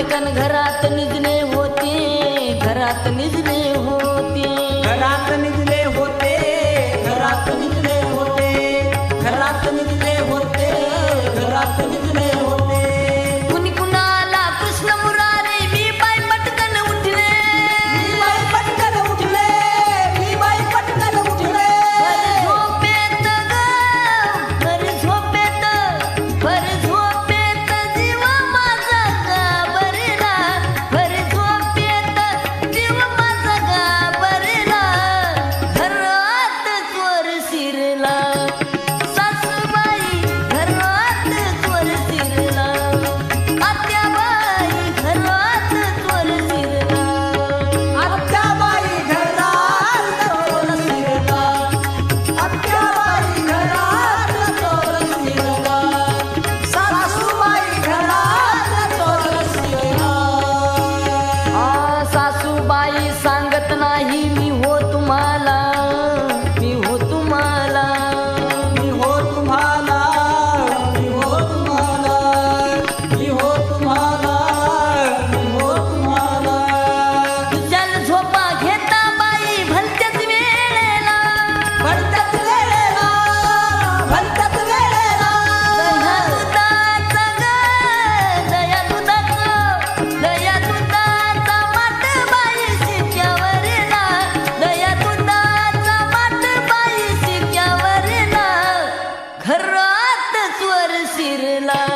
पटकन घरात निजले sirla